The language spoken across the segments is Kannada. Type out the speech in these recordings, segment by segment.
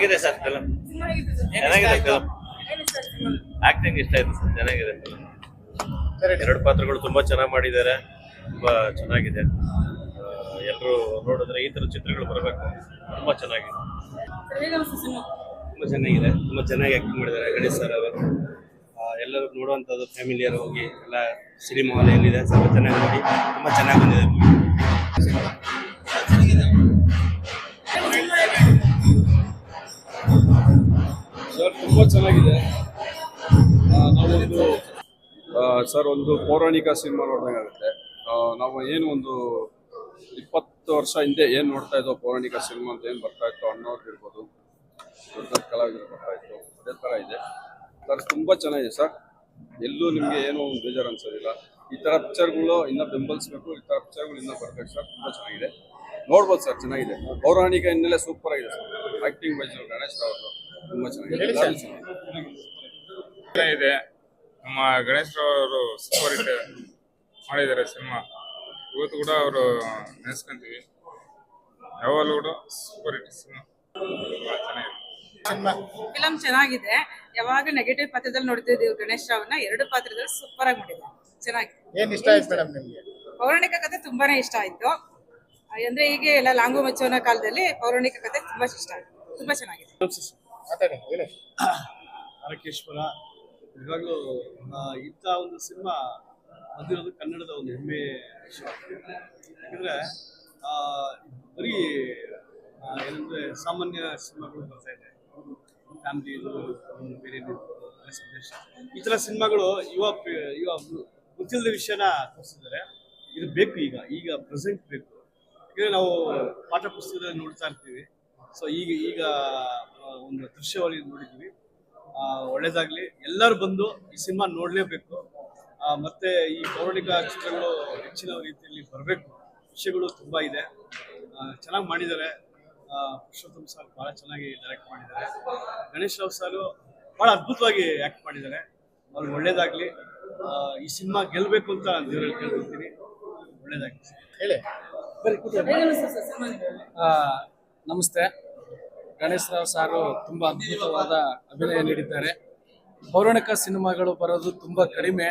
ಹೇಗಿದೆ ಸರ್ ಫಿಲಮ್ ಚೆನ್ನಾಗಿದೆ ಫಿಲಮ್ ಆಕ್ಟಿಂಗ್ ಇಷ್ಟ ಆಯ್ತು ಸರ್, ಚೆನ್ನಾಗಿದೆ ಫಿಲಮ್ ಎರಡು ಪಾತ್ರಗಳು ತುಂಬಾ ಚೆನ್ನಾಗಿ ಮಾಡಿದ್ದಾರೆ, ತುಂಬಾ ಚೆನ್ನಾಗಿದೆ. ಎಲ್ಲರೂ ನೋಡಿದ್ರೆ ಈ ತರ ಚಿತ್ರಗಳು ಬರಬೇಕು. ತುಂಬಾ ಚೆನ್ನಾಗಿದೆ. ತುಂಬಾ ಚೆನ್ನಾಗಿದೆ. ತುಂಬಾ ಚೆನ್ನಾಗಿ ಆಕ್ಟಿಂಗ್ ಮಾಡಿದ್ದಾರೆ ಗಣೇಶ್ ಸರ್ ಅವರು. ಎಲ್ಲರೂ ನೋಡುವಂಥದ್ದು ಫ್ಯಾಮಿಲಿಯರು ಹೋಗಿ ಎಲ್ಲ ಸಿನಿಮಾ ಹಾಲ್ ಎಲ್ಲಿದೆ, ಸ್ವಲ್ಪ ಚೆನ್ನಾಗಿ ನೋಡಿ, ತುಂಬಾ ಚೆನ್ನಾಗಿ ಬಂದಿದೆ ತುಂಬ ಚೆನ್ನಾಗಿದೆ. ಆ, ಸರ್ ಒಂದು ಪೌರಾಣಿಕ ಸಿನಿಮಾ ನೋಡ್ದಂಗಾಗುತ್ತೆ. ನಾವು ಏನು ಒಂದು ಇಪ್ಪತ್ತು ವರ್ಷ ಹಿಂದೆ ಏನು ನೋಡ್ತಾ ಇದ್ದೋ ಪೌರಾಣಿಕ ಸಿನಿಮಾ ಅಂತ ಏನು ಬರ್ತಾ ಇತ್ತು ಅಣ್ಣವ್ರಿಗೆ ಇರ್ಬೋದು ದೊಡ್ಡ ದೊಡ್ಡ ಕಲಾವಿದರು ಬರ್ತಾ ಇತ್ತು. ಅದೇ ಥರ ಇದೆ. ಸರ್ ತುಂಬ ಚೆನ್ನಾಗಿದೆ ಸರ್. ಎಲ್ಲೂ ನಿಮಗೆ ಏನೂ ಒಂದು ಬೇಜಾರು ಅನ್ಸೋದಿಲ್ಲ ಈ ಥರ ಪಿಕ್ಚರ್ಗಳು ಇನ್ನೂ ಬೆಂಬಲಿಸ್ಬೇಕು. ಈ ಥರ ಪಿಕ್ಚರ್ಗಳು ಇನ್ನೂ ಬರ್ಬೇಕು ಸರ್. ತುಂಬ ಚೆನ್ನಾಗಿದೆ. ನೋಡ್ಬೋದು ಸರ್ ಚೆನ್ನಾಗಿದೆ. ಪೌರಾಣಿಕ ಹಿನ್ನೆಲೆ ಸೂಪರ್ ಆಗಿದೆ sir. Acting wise Ganesh Rao ತುಂಬ ಚೆನ್ನಾಗಿದೆ. ಇದೆ. ನಮ್ಮ ಗಣೇಶ್ ಅವರು ಸೂಪರ್ ಹಿಟ್ ಮಾಡಿದ್ದಾರೆ ಸಿನಿಮಾ. ಇವತ್ತು ಕೂಡ ಅವರು ನೆನೆಸ್ಕೊಂತೀವಿ. ಯಾವಾಗಲೂ ಕೂಡ ಸೂಪರ್ ಹಿಟ್ ಸಿನಿಮಾ. ಚೆನ್ನಾಗಿದೆ. ಫಿಲಮ್ ಚೆನ್ನಾಗಿದೆ. ಯಾವಾಗ ನೆಗೆಟಿವ್ ಪಾತ್ರದಲ್ಲಿ ನೋಡ್ತಿದ್ದೀವಿ ಗಣೇಶ್ ರಾವ್ನ ಎರಡು ಪಾತ್ರದಲ್ಲಿ ಸೂಪರ್ ಆಗಿ ಮಾಡಿದ್ದಾರೆ. ಚೆನ್ನಾಗಿ. ಏನ್ ಇಷ್ಟ ಆಯ್ತು ಮೇಡಮ್ ನಿಮ್ಗೆ? ಪೌರಾಣಿಕ ಕಥೆ ತುಂಬಾನೇ ಇಷ್ಟ ಆಯ್ತು. ಅಂದ್ರೆ ಹೀಗೆ ಎಲ್ಲ ಲಾಂಗು ಮಚ್ಚೋನ ಕಾಲದಲ್ಲಿ ಪೌರಾಣಿಕ ಕಥೆ ತುಂಬಾ ಇಷ್ಟ ಆಯ್ತು. ತುಂಬಾ ಚೆನ್ನಾಗಿದೆ. ಮಾತಾಡಿ ಇವಾಗಲೂ ಇಂಥ ಒಂದು ಸಿನಿಮಾ ಬಂದಿರೋದು ಕನ್ನಡದ ಒಂದು ಹೆಮ್ಮೆ ವಿಷಯ ಯಾಕಂದ್ರೆ ಬರೀ ಏನಂದ್ರೆ ಸಾಮಾನ್ಯ ಸಿನಿಮಾಗಳು ಬರ್ತಾ ಇದೆ. ಫ್ಯಾಮಿಲಿ ಬೇರೆ ಸಂದೇಶ ಈ ಥರ ಸಿನಿಮಾಗಳು ಯುವ ಯುವ ಗೊತ್ತಿಲ್ಲದ ವಿಷಯನ ತೋರಿಸಿದ್ದಾರೆ. ಇದು ಬೇಕು ಈಗ ಈಗ ಪ್ರೆಸೆಂಟ್ ಬೇಕು. ಯಾಕಂದ್ರೆ ನಾವು ಪಾಠ ಪುಸ್ತಕದಲ್ಲಿ ನೋಡ್ತಾ ಇರ್ತೀವಿ. ಸೊ ಈಗ ಈಗ ಒಂದು ದೃಶ್ಯವಾಗಿ ನೋಡಿದ್ವಿ ಆ, ಒಳ್ಳೇದಾಗ್ಲಿ. ಎಲ್ಲರೂ ಬಂದು ಈ ಸಿನಿಮಾ ನೋಡ್ಲೇಬೇಕು. ಆ, ಮತ್ತೆ ಈ ಪೌರಾಣಿಕ ಚಿತ್ರಗಳು ಹೆಚ್ಚಿನ ರೀತಿಯಲ್ಲಿ ಬರಬೇಕು. ವಿಷಯಗಳು ತುಂಬಾ ಇದೆ. ಚೆನ್ನಾಗಿ ಮಾಡಿದ್ದಾರೆ. ಆ, ಪುರುಷೋತ್ತಮ್ ಸರ್ ಬಹಳ ಚೆನ್ನಾಗಿ ಡೈರೆಕ್ಟ್ ಮಾಡಿದ್ದಾರೆ. ಗಣೇಶ್ ರಾವ್ ಸರ್ ಬಹಳ ಅದ್ಭುತವಾಗಿ ಆಕ್ಟ್ ಮಾಡಿದ್ದಾರೆ. ಅವ್ರು ಒಳ್ಳೇದಾಗ್ಲಿ. ಆ, ಈ ಸಿನಿಮಾ ಗೆಲ್ಬೇಕು ಅಂತ ನಾನು ದೇವರಲ್ಲಿ ಕೇಳ್ಕೊತೀನಿ. ಒಳ್ಳೇದಾಗ್ಲಿ. ಹೇಳಿ. ಆ, ನಮಸ್ತೆ. ಗಣೇಶ್ ರಾವ್ ಸಾರು ತುಂಬಾ ಅದ್ಭುತವಾದ ಅಭಿನಯ ನೀಡಿದ್ದಾರೆ. ಪೌರಾಣಿಕ ಸಿನಿಮಾಗಳು ಬರೋದು ತುಂಬಾ ಕಡಿಮೆ.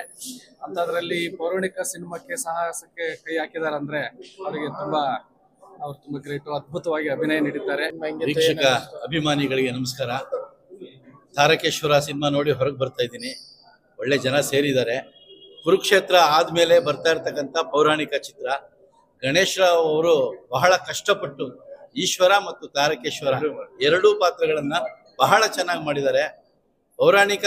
ಅಂತದ್ರಲ್ಲಿ ಪೌರಾಣಿಕ ಸಿನಿಮಾಕ್ಕೆ ಸಾಹಸಕ್ಕೆ ಕೈ ಹಾಕಿದ್ದಾರೆ ಅಂದ್ರೆ ಅವರಿಗೆ ತುಂಬಾ, ಅವ್ರು ತುಂಬಾ ಗ್ರೇಟ್ ಅದ್ಭುತವಾಗಿ ಅಭಿನಯ ನೀಡಿದ್ದಾರೆ. ವೀಕ್ಷಕ ಅಭಿಮಾನಿಗಳಿಗೆ ನಮಸ್ಕಾರ. ತಾರಕೇಶ್ವರ ಸಿನಿಮಾ ನೋಡಿ ಹೊರಗೆ ಬರ್ತಾ ಇದ್ದೀನಿ. ಒಳ್ಳೆ ಜನ ಸೇರಿದ್ದಾರೆ. ಕುರುಕ್ಷೇತ್ರ ಆದ್ಮೇಲೆ ಬರ್ತಾ ಇರ್ತಕ್ಕಂಥ ಪೌರಾಣಿಕ ಚಿತ್ರ. ಗಣೇಶ್ ಅವರು ಬಹಳ ಕಷ್ಟಪಟ್ಟು ಈಶ್ವರ ಮತ್ತು ತಾರಕೇಶ್ವರ ಎರಡೂ ಪಾತ್ರಗಳನ್ನ ಬಹಳ ಚೆನ್ನಾಗಿ ಮಾಡಿದ್ದಾರೆ. ಪೌರಾಣಿಕ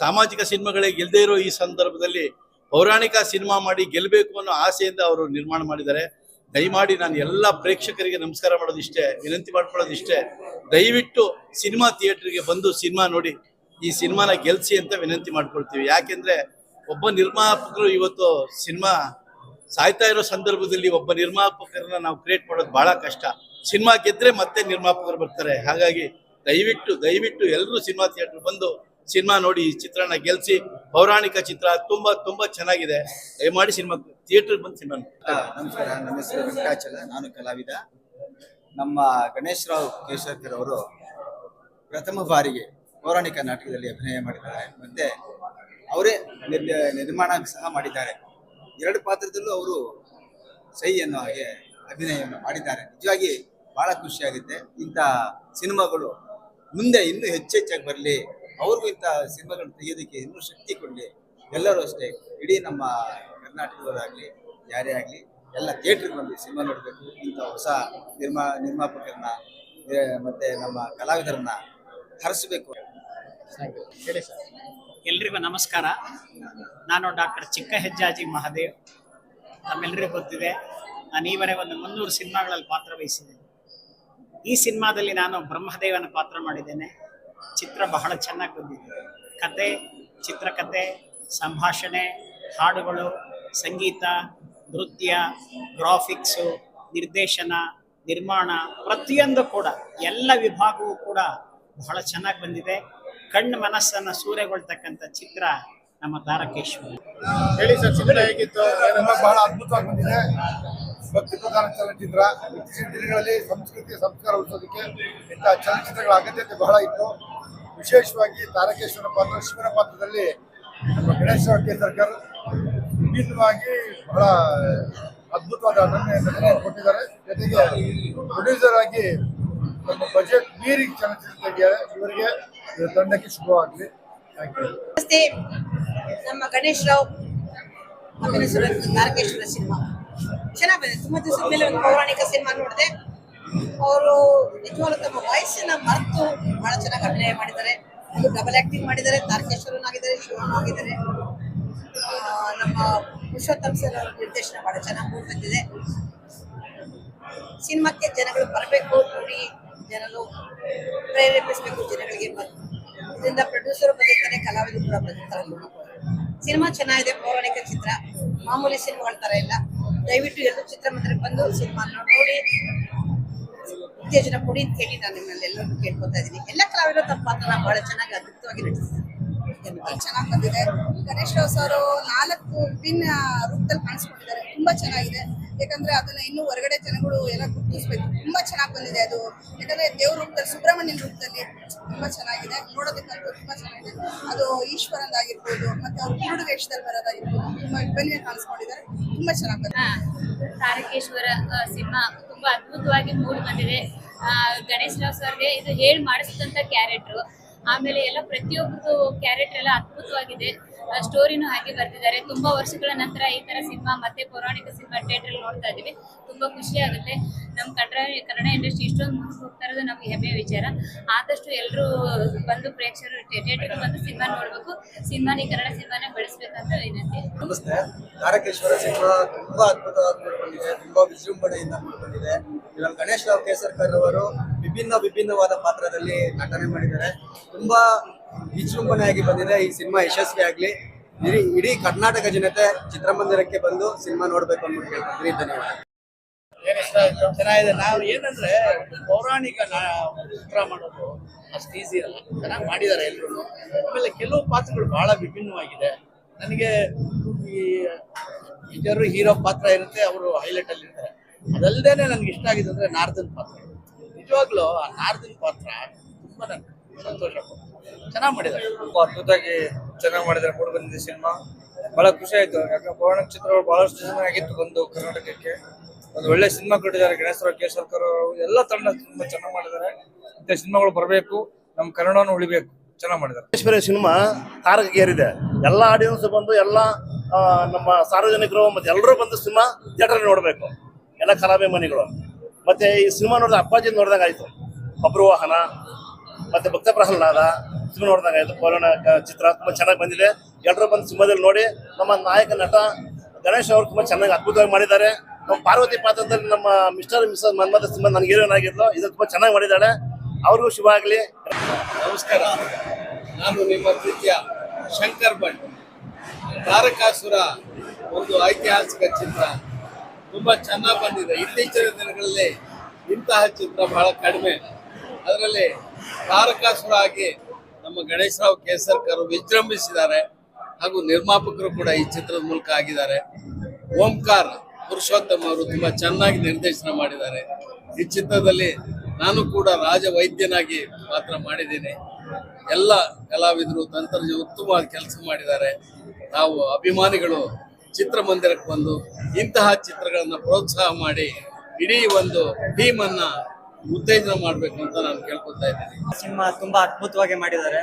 ಸಾಮಾಜಿಕ ಸಿನಿಮಾಗಳಿಗೆ ಗೆಲ್ಲದೆ ಇರೋ ಈ ಸಂದರ್ಭದಲ್ಲಿ ಪೌರಾಣಿಕ ಸಿನಿಮಾ ಮಾಡಿ ಗೆಲ್ಲಬೇಕು ಅನ್ನೋ ಆಸೆಯಿಂದ ಅವರು ನಿರ್ಮಾಣ ಮಾಡಿದ್ದಾರೆ. ದಯಮಾಡಿ ನಾನು ಎಲ್ಲ ಪ್ರೇಕ್ಷಕರಿಗೆ ನಮಸ್ಕಾರ ಮಾಡೋದಿಷ್ಟೇ ವಿನಂತಿ ಮಾಡ್ಕೊಳ್ಳೋದಿಷ್ಟೇ. ದಯವಿಟ್ಟು ಸಿನಿಮಾ ಥಿಯೇಟರ್ಗೆ ಬಂದು ಸಿನಿಮಾ ನೋಡಿ ಈ ಸಿನಿಮಾನ ಗೆಲ್ಸಿ ಅಂತ ವಿನಂತಿ ಮಾಡ್ಕೊಳ್ತೀವಿ. ಯಾಕೆಂದ್ರೆ ಒಬ್ಬ ನಿರ್ಮಾಪಕರು ಇವತ್ತು ಸಿನಿಮಾ ಸಾಯ್ತಾ ಇರೋ ಸಂದರ್ಭದಲ್ಲಿ ಒಬ್ಬ ನಿರ್ಮಾಪಕರನ್ನ ನಾವು ಕ್ರಿಯೇಟ್ ಮಾಡೋದು ಬಹಳ ಕಷ್ಟ. ಸಿನಿಮಾ ಗೆದ್ರೆ ಮತ್ತೆ ನಿರ್ಮಾಪಕರು ಬರ್ತಾರೆ. ಹಾಗಾಗಿ ದಯವಿಟ್ಟು ದಯವಿಟ್ಟು ಎಲ್ಲರೂ ಸಿನಿಮಾ ಥಿಯೇಟರ್ ಬಂದು ಸಿನಿಮಾ ನೋಡಿ ಈ ಚಿತ್ರನ ಗೆಲ್ಸಿ. ಪೌರಾಣಿಕ ಚಿತ್ರ ತುಂಬಾ ತುಂಬಾ ಚೆನ್ನಾಗಿದೆ. ದಯಮಾಡಿ ಸಿನಿಮಾ, ಥಿಯೇಟರ್ ಬಂದು ಸಿನಿಮಾ. ನಮಸ್ಕಾರ. ನನ್ನ ಹೆಸರು ವೆಂಕಟಾಚಲ. ನಾನು ಕಲಾವಿದ. ನಮ್ಮ ಗಣೇಶ್ ರಾವ್ ಅವರು ಪ್ರಥಮ ಬಾರಿಗೆ ಪೌರಾಣಿಕ ನಾಟಕದಲ್ಲಿ ಅಭಿನಯ ಮಾಡಿದ್ದಾರೆ. ಮತ್ತೆ ಅವರೇ ನಿರ್ಮಾಣ ಸಹ ಮಾಡಿದ್ದಾರೆ. ಎರಡು ಪಾತ್ರದಲ್ಲೂ ಅವರು ಸಹಿ ಅನ್ನೋ ಹಾಗೆ ಅಭಿನಯವನ್ನು ಮಾಡಿದ್ದಾರೆ. ನಿಜವಾಗಿ ಬಹಳ ಖುಷಿಯಾಗುತ್ತೆ ಇಂಥ ಸಿನಿಮಾಗಳು ಮುಂದೆ ಇನ್ನೂ ಹೆಚ್ಚೆಚ್ಚಾಗಿ ಬರಲಿ, ಅವ್ರಿಗೂ ಇಂಥ ಸಿನಿಮಾಗಳನ್ನ ತೆಗೆಯೋದಕ್ಕೆ ಇನ್ನೂ ಶಕ್ತಿ ಕೊಡಲಿ, ಎಲ್ಲರೂ ಅಷ್ಟೇ, ಇಡೀ ನಮ್ಮ ಕರ್ನಾಟಕದವರಾಗಲಿ, ಯಾರೇ ಆಗಲಿ, ಎಲ್ಲ ಥಿಯೇಟ್ರಿಗೆ ಬಂದು ಸಿನಿಮಾ ನೋಡಬೇಕು. ಇಂಥ ಹೊಸ ನಿರ್ಮಾ, ನಿರ್ಮಾಪಕರನ್ನ ಮತ್ತು ನಮ್ಮ ಕಲಾವಿದರನ್ನ ಹರಿಸಬೇಕು. ಹೇಳಿ ಸರ್. ಎಲ್ರಿಗೂ ನಮಸ್ಕಾರ. ನಾನು ಡಾಕ್ಟರ್ ಚಿಕ್ಕ ಹೆಜ್ಜಾಜಿ ಮಹಾದೇವ್. ನಮ್ಮೆಲ್ಲರಿಗೂ ಗೊತ್ತಿದೆ ನಾನು ಈವರೆಗೆ ಒಂದು ಮುನ್ನೂರು ಸಿನಿಮಾಗಳಲ್ಲಿ ಪಾತ್ರ ವಹಿಸಿದ್ದೇನೆ. ಈ ಸಿನಿಮಾದಲ್ಲಿ ನಾನು ಬ್ರಹ್ಮದೇವನ ಪಾತ್ರ ಮಾಡಿದ್ದೇನೆ. ಚಿತ್ರ ಬಹಳ ಚೆನ್ನಾಗಿ ಬಂದಿದೆ. ಕತೆ, ಚಿತ್ರಕತೆ, ಸಂಭಾಷಣೆ, ಹಾಡುಗಳು, ಸಂಗೀತ, ನೃತ್ಯ, ಗ್ರಾಫಿಕ್ಸು, ನಿರ್ದೇಶನ, ನಿರ್ಮಾಣ ಪ್ರತಿಯೊಂದು ಕೂಡ, ಎಲ್ಲ ವಿಭಾಗವೂ ಕೂಡ ಬಹಳ ಚೆನ್ನಾಗಿ ಬಂದಿದೆ. ಕಣ್ಣು ಮನಸ್ಸನ್ನು ಸೂರೆಗೊಳ್ತಕ್ಕಂಥ ಚಿತ್ರ ನಮ್ಮ ತಾರಕೇಶ್ವರ ಹೇಳಿ ಸರ್, ಚಿತ್ರ ಹೇಗಿತ್ತು? ಬಹಳ ಅದ್ಭುತವಾಗಿ ಬಂದಿದೆ. ಭಕ್ತಿ ಪ್ರಧಾನ ಚಲನಚಿತ್ರ ಇತ್ತೀಚಿನ ದಿನಗಳಲ್ಲಿ ಸಂಸ್ಕೃತಿ ಸಂಸ್ಕಾರ ಉಳಿಸೋದಕ್ಕೆ ಇಂತಹ ಚಲನಚಿತ್ರಗಳ ಅಗತ್ಯತೆ ಬಹಳ ಇತ್ತು. ವಿಶೇಷವಾಗಿ ತಾರಕೇಶ್ವರ ಪಾತ್ರ, ಶಿವನ ಪಾತ್ರದಲ್ಲಿ ನಮ್ಮ ಗಣೇಶ ಕೇಸರ್ಕರ್ ವಿಭಿನ್ನವಾಗಿ ಬಹಳ ಅದ್ಭುತವಾದ ನಟನೆ ಕೊಟ್ಟಿದ್ದಾರೆ. ಜೊತೆಗೆ ಪ್ರೊಡ್ಯೂಸರ್ ಆಗಿ ನಮ್ಮ ಬಜೆಟ್ ಮೀರಿ ಚಲನಚಿತ್ರ ತೆಗೆದಿದ್ದಾರೆ ಇವರಿಗೆ ಇವರ ತಂಡಕ್ಕೆ ಶುಭವಾಗಲಿ. ನಮಸ್ತೆ. ನಮ್ಮ ಗಣೇಶ್ ರಾವ್ ತಾರಕೇಶ್ವರ ಸಿನಿಮಾ. ಚೆನ್ನಾಗಿ ಬಂದಿದೆ ತುಂಬಾ ದಿವಸದ ಮೇಲೆ ಒಂದು ಪೌರಾಣಿಕ ಸಿನಿಮಾ ನೋಡಿದೆ. ಅವರು ನಿಜವಾಗ್ಲೂ ತಮ್ಮ ವಯಸ್ಸನ್ನ ಮರೆತು ಬಹಳ ಚೆನ್ನಾಗಿ ಅಭಿನಯ ಮಾಡಿದ್ದಾರೆ. ಡಬಲ್ ಆಕ್ಟಿಂಗ್ ಮಾಡಿದ್ದಾರೆ. ತಾರಕೇಶ್ವರನ್ ಆಗಿದ್ದಾರೆ, ಶಿವನ್ ಆಗಿದ್ದಾರೆ. ನಮ್ಮ ಪುರುಷೋತ್ತಮ್ ಸರ್ ಅವರ ನಿರ್ದೇಶನ ಬಹಳ ಚೆನ್ನಾಗಿ ಮೂಡ್ ಬಂದಿದೆ. ಸಿನಿಮಾಕ್ಕೆ ಜನಗಳು ಬರಬೇಕು ನೋಡಿ ಜನರು ಪ್ರೇರೇಪಿಸಬೇಕು ಜನಗಳಿಗೆ ಇದರಿಂದ ಪ್ರೊಡ್ಯೂಸರ್ ಬಂದಿರ್ತಾರೆ ಕಲಾವಿದರು ಕೂಡ ಬಂದಿರ್ತಾರೆ ಸಿನಿಮಾ ಚೆನ್ನಾಗಿದೆ, ಪೌರಾಣಿಕ ಚಿತ್ರ. ಮಾಮೂಲಿ ಸಿನಿಮಾಗಳ ತರ ಇಲ್ಲ. ದಯವಿಟ್ಟು ಎಲ್ಲರೂ ಚಿತ್ರಮಂದಿರಕ್ಕೆ ಬಂದು ಸಿನಿಮಾ ನೋಡಿ ಉತ್ತೇಜನ ಕೊಡಿ ಅಂತ ಹೇಳಿ ನಾನು ನಿಮ್ಮಲ್ಲಿ ಎಲ್ಲರೂ ಕೇಳ್ಕೊತಾ ಇದ್ದೀನಿ. ಎಲ್ಲ ಕಲಾವಿದರು ತಮ್ಮ ಪಾತ್ರನ ಬಹಳ ಚೆನ್ನಾಗಿ ಅದ್ಭುತವಾಗಿ ನಟಿಸಿದ್ದಾರೆ. ಚೆನ್ನಾಗಿ ಬಂದಿದೆ. ಗಣೇಶ್ ರಾವ್ ಸರ್ ನಾಲ್ಕು ವಿಭಿನ್ನ ರೂಪದಲ್ಲಿ ಕಾಣಿಸ್ಕೊಂಡಿದ್ದಾರೆ. ತುಂಬಾ ಚೆನ್ನಾಗಿದೆ. ಯಾಕಂದ್ರೆ ಅದನ್ನ ಇನ್ನು ಹೊರಗಡೆ ಜನಗಳು ಎಲ್ಲ ಗುರುತಿಸ್ಬೇಕು. ತುಂಬಾ ಚೆನ್ನಾಗಿ ಬಂದಿದೆ ಅದು. ಯಾಕಂದ್ರೆ ದೇವ್ರ ರೂಪದಲ್ಲಿ, ಸುಬ್ರಹ್ಮಣ್ಯನ ರೂಪದಲ್ಲಿ ತುಂಬಾ ಚೆನ್ನಾಗಿದೆ. ನೋಡೋದಕ್ಕಂತೂ ತುಂಬಾ ಚೆನ್ನಾಗಿದೆ. ಅದು ಈಶ್ವರಂದ್ ಆಗಿರ್ಬೋದು, ಮತ್ತೆ ಅವ್ರು ಕುರುಡು ವೇಷದಲ್ಲಿ ಬರೋದಾಗಿರ್ಬೋದು, ತುಂಬಾ ವಿಭಿನ್ನ ಕಾಣಿಸ್ಕೊಂಡಿದ್ದಾರೆ. ತುಂಬಾ ಚೆನ್ನಾಗಿ ಬಂದಿದೆ. ತಾರಕೇಶ್ವರ ಸಿಂಹ ತುಂಬಾ ಅದ್ಭುತವಾಗಿ ಮೂಡಿ ಬಂದಿದೆ. ಗಣೇಶ್ ರಾವ್ ಸರ್ಗೆ ಇದು ಹೇಳಿ ಮಾಡಿಸಿದಂತ ಕ್ಯಾರೆಕ್ಟ್ರು. ಆಮೇಲೆ ಎಲ್ಲ ಪ್ರತಿಯೊಬ್ಬರು ಕ್ಯಾರೆಕ್ಟರ್ ಎಲ್ಲ ಅದ್ಭುತವಾಗಿದೆ. ಸ್ಟೋರಿನೂ ಹಾಗೆ ಬರ್ತಿದ್ದಾರೆ. ತುಂಬಾ ವರ್ಷಗಳ ನಂತರ ಈ ತರ ಸಿನಿಮಾ, ಮತ್ತೆ ಪೌರಾಣಿಕ ಸಿನಿಮಾ ಥಿಯೇಟರ್ ನೋಡ್ತಾ ಇದ್ದೀವಿ. ತುಂಬಾ ಖುಷಿ ಆಗುತ್ತೆ. ನಮ್ಮ ಕನ್ನಡ ಕನ್ನಡ ಇಂಡಸ್ಟ್ರಿ ಇಷ್ಟೊಂದು ಮುಂದೆ ಹೋಗ್ತಾ ಇರೋದು ನಮ್ಗೆ ಹೆಮ್ಮೆಯ ವಿಚಾರ. ಆದಷ್ಟು ಎಲ್ಲರೂ ಬಂದು ಪ್ರೇಕ್ಷಕರು ಥಿಯೇಟ್ರಿಗೆ ಬಂದು ಸಿನಿಮಾ ನೋಡಬೇಕು. ಸಿನಿಮಾ ಈ ಕನ್ನಡ ಸಿನಿಮಾನೇ ಬೆಳೆಸ್ಬೇಕಂತ ವಿನಂತಿ. ನಮಸ್ತೆ. ತಾರಕೇಶ್ವರ ಸಿನಿಮಾ ತುಂಬಾ ಅದ್ಭುತವಾಗಿ ತುಂಬಾ ವಿಜೃಂಭಣೆಯಿಂದ ಇದರಲ್ಲಿ ಗಣೇಶ್ ರಾವ್ ಕೇಸರ್ಕರ್ ಅವರು ವಿಭಿನ್ನ, ವಿಭಿನ್ನವಾದ ಪಾತ್ರದಲ್ಲಿ ನಟನೆ ಮಾಡಿದ್ದಾರೆ. ತುಂಬಾ ವಿಜೃಂಭಣೆಯಾಗಿ ಬಂದಿದೆ ಈ ಸಿನಿಮಾ ಯಶಸ್ವಿ ಆಗಲಿ. ಇಡೀ ಕರ್ನಾಟಕ ಜನತೆ ಚಿತ್ರಮಂದಿರಕ್ಕೆ ಬಂದು ಸಿನಿಮಾ ನೋಡ್ಬೇಕು ಅಂದ್ಬಿಟ್ಟು ಕೇಳ್ಕೊಂಡ್ರಿ ಧನ್ಯವಾದ. ಚೆನ್ನಾಗಿದೆ. ನಾವು ಏನಂದ್ರೆ ಪೌರಾಣಿಕ ಚಿತ್ರ ಮಾಡೋದು ಅಷ್ಟು ಈಸಿ ಅಲ್ಲ. ಚೆನ್ನಾಗಿ ಮಾಡಿದ್ದಾರೆ ಎಲ್ಲರೂ ಆಮೇಲೆ ಕೆಲವು ಪಾತ್ರಗಳು ಬಹಳ ವಿಭಿನ್ನವಾಗಿದೆ. ನನಗೆ ಈ ಇದರ ಹೀರೋ ಪಾತ್ರ ಇರುತ್ತೆ, ಅವರು ಹೈಲೈಟ್ ಅಲ್ಲಿ ಇರ್ತಾರೆ. ಅದಲ್ಲದೇನೆ ನನಗೆ ಇಷ್ಟ ಆಗಿದೆ ಅಂದ್ರೆ ನಾರ್ದನ್ ಪಾತ್ರ. ನಿಜವಾಗ್ಲೂ ಆ ನಾರ್ದನ್ ಪಾತ್ರ ತುಂಬಾ ನನಗೆ ಸಂತೋಷ ಕೊಡ್ತು. ಚೆನ್ನಾಗಿ ಮಾಡಿದ್ದಾರೆ. ತುಂಬ ಅದ್ಭುತವಾಗಿ ಚೆನ್ನಾಗಿ ಮಾಡಿದ್ದಾರೆ ಮೂಡಿ ಬಂದಿದೆ ಸಿನಿಮಾ. ಬಹಳ ಖುಷಿ ಆಯ್ತು. ಯಾಕಂದ್ರೆ ಪೌರಾಣಿಕ ಚಿತ್ರಗಳು ಬಹಳಷ್ಟು ಜನ ಆಗಿತ್ತು ಬಂದು ಕರ್ನಾಟಕಕ್ಕೆ. ಒಂದು ಒಳ್ಳೆ ಸಿನಿಮಾ ಕೊಟ್ಟಿದ್ದಾರೆ ಗಣೇಶ್ವರ ಕೇಶವರ್ಕರ್ ಅವರು. ಎಲ್ಲ ತಂಡ ತುಂಬಾ ಚೆನ್ನಾಗಿ ಮಾಡಿದ್ದಾರೆ. ಇಂಥ ಸಿನಿಮಾಗಳು ಬರಬೇಕು. ನಮ್ಮ ಕನ್ನಡವನ್ನು ಉಳಿಬೇಕು. ಚೆನ್ನಾಗಿ ಮಾಡಿದ್ದಾರೆ. ಈಶ್ವರ ಸಿನಿಮಾ ತಾರಕಗೇರಿದೆ ಎಲ್ಲ ಆಡಿಯನ್ಸ್ ಬಂದು ಎಲ್ಲ ನಮ್ಮ ಸಾರ್ವಜನಿಕರು ಮತ್ತೆ ಎಲ್ಲರೂ ಬಂದು ಸಿನಿಮಾ ಥಿಯೇಟರ್ ನೋಡಬೇಕು. ಎಲ್ಲ ಕಲಾಭಿಮಾನಿಗಳು. ಮತ್ತೆ ಈ ಸಿನಿಮಾ ನೋಡಿದ ಅಪ್ಪಾಜಿ ನೋಡಿದಾಗ ಆಯ್ತು. ಬಬ್ರುವಾಹನ ಮತ್ತೆ ಭಕ್ತ ಪ್ರಹ್ಲಾದ ಸಿನಿಮಾ ನೋಡಿದಾಗ ಇದು ಪೌರಾಣಿಕ ಚಿತ್ರ ತುಂಬಾ ಚೆನ್ನಾಗಿ ಬಂದಿದೆ. ಎಲ್ಲರೂ ಬಂದು ಸಿನಿಮಾದಲ್ಲಿ ನೋಡಿ ನಮ್ಮ ನಾಯಕ ನಟ ಗಣೇಶ್ ಅವರು ತುಂಬಾ ಚೆನ್ನಾಗಿ ಅದ್ಭುತವಾಗಿ ಮಾಡಿದ್ದಾರೆ. ನಮ್ಮ ಪಾರ್ವತಿ ಪಾತ್ರದಲ್ಲಿ ನಮ್ಮ ಮಿಸ್ಟರ್ ಮಿಸ್ ಮನ್ಮಥ ಸಿನಿಮಾ ನನಗೆ ಹೀರೋನ್ ಆಗಿದ್ಲು. ಇದು ತುಂಬಾ ಚೆನ್ನಾಗಿ ಮಾಡಿದ್ದಾಳೆ. ಅವ್ರಿಗೂ ಶುಭ ಆಗಲಿ. ನಮಸ್ಕಾರ. ನಾನು ನಿಮ್ಮ ಪ್ರೀತಿಯ ಶಂಕರ್ ಭಟ್. ತಾರಕಾಸುರ ಒಂದು ಐತಿಹಾಸಿಕ ಚಿತ್ರ. ತುಂಬಾ ಚೆನ್ನಾಗಿ ಬಂದಿದೆ. ಇತ್ತೀಚಿನ ದಿನಗಳಲ್ಲಿ ಇಂತಹ ಚಿತ್ರ ಬಹಳ ಕಡಿಮೆ. ಅದರಲ್ಲಿ ತಾರಕಾಸುರ ಆಗಿ ನಮ್ಮ ಗಣೇಶರಾವ್ ಕೇಸರ್ಕರ್ ವಿಜೃಂಭಿಸಿದ್ದಾರೆ ಹಾಗೂ ನಿರ್ಮಾಪಕರು ಕೂಡ ಈ ಚಿತ್ರದ ಮೂಲಕ ಆಗಿದ್ದಾರೆ. ಓಂಕಾರ್ ಪುರುಷೋತ್ತಮ್ ಅವರು ತುಂಬಾ ಚೆನ್ನಾಗಿ ನಿರ್ದೇಶನ ಮಾಡಿದ್ದಾರೆ. ಈ ಚಿತ್ರದಲ್ಲಿ ನಾನು ಕೂಡ ರಾಜ ವೈದ್ಯನಾಗಿ ಪಾತ್ರ ಮಾಡಿದ್ದೀನಿ. ಎಲ್ಲ ಕಲಾವಿದರು ತಂತ್ರಜ ಉತ್ತಮವಾದ ಕೆಲಸ ಮಾಡಿದ್ದಾರೆ. ನಾವು ಅಭಿಮಾನಿಗಳು ಚಿತ್ರಮಂದಿರಕ್ಕೆ ಬಂದು ಇಂತಹ ಚಿತ್ರಗಳನ್ನು ಪ್ರೋತ್ಸಾಹ ಮಾಡಿ ಇಡೀ ಒಂದು ಟೀಮನ್ನು ಉತ್ತೇಜನ ಮಾಡಬೇಕು ಅಂತ ನಾನು ಕೇಳ್ಕೊತಾ ಇದ್ದೀನಿ. ಸಿನಿಮಾ ತುಂಬಾ ಅದ್ಭುತವಾಗಿ ಮಾಡಿದ್ದಾರೆ.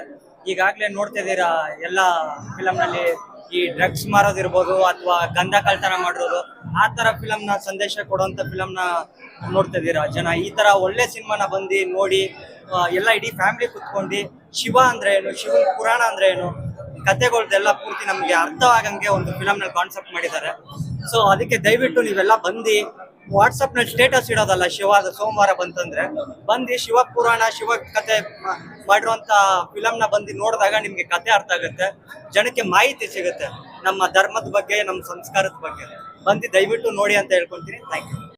ಈಗಾಗಲೇ ನೋಡ್ತಿದ್ದೀರಾ ಎಲ್ಲ ಫಿಲಮ್ನಲ್ಲಿ ಈ ಡ್ರಗ್ಸ್ ಮಾರೋದಿರ್ಬೋದು ಅಥವಾ ಗಂಧ ಕಳ್ತನ ಮಾಡಿರೋದು, ಆ ತರ ಫಿಲಮ್ನ ಸಂದೇಶ ಕೊಡುವಂತ ಫಿಲಮ್ನ ನೋಡ್ತಿದ್ದೀರಾ ಜನ ಈ ತರ ಒಳ್ಳೆ ಸಿನಿಮಾನ ಬಂದು ನೋಡಿ ಎಲ್ಲ ಇಡೀ ಫ್ಯಾಮಿಲಿ ಕುತ್ಕೊಂಡು ಶಿವ ಅಂದ್ರೆ ಏನು, ಶಿವನ ಪುರಾಣ ಅಂದ್ರೆ ಏನು ಕತೆಗಳ್ದೆಲ್ಲ ಪೂರ್ತಿ ನಮ್ಗೆ ಅರ್ಥ ಆಗಂಗೆ ಒಂದು ಫಿಲಮ್ನಲ್ಲಿ ಕಾನ್ಸೆಪ್ಟ್ ಮಾಡಿದ್ದಾರೆ. ಸೊ ಅದಕ್ಕೆ ದಯವಿಟ್ಟು ನೀವೆಲ್ಲ ಬಂದು ವಾಟ್ಸಪ್ನಲ್ಲಿ ಸ್ಟೇಟಸ್ ಇಡೋದಲ್ಲ ಶಿವಾದ ಸೋಮವಾರ ಬಂತಂದ್ರೆ, ಬಂದು ಶಿವ ಪುರಾಣ, ಶಿವ ಕತೆ ಮಾಡಿರುವಂತ ಫಿಲಮ್ನ ಬಂದು ನೋಡಿದಾಗ ನಿಮ್ಗೆ ಕತೆ ಅರ್ಥ ಆಗುತ್ತೆ, ಜನಕ್ಕೆ ಮಾಹಿತಿ ಸಿಗುತ್ತೆ, ನಮ್ಮ ಧರ್ಮದ ಬಗ್ಗೆ, ನಮ್ಮ ಸಂಸ್ಕಾರದ ಬಗ್ಗೆ. ಬಂದು ದಯವಿಟ್ಟು ನೋಡಿ ಅಂತ ಹೇಳ್ಕೊಂತೀನಿ. Thank you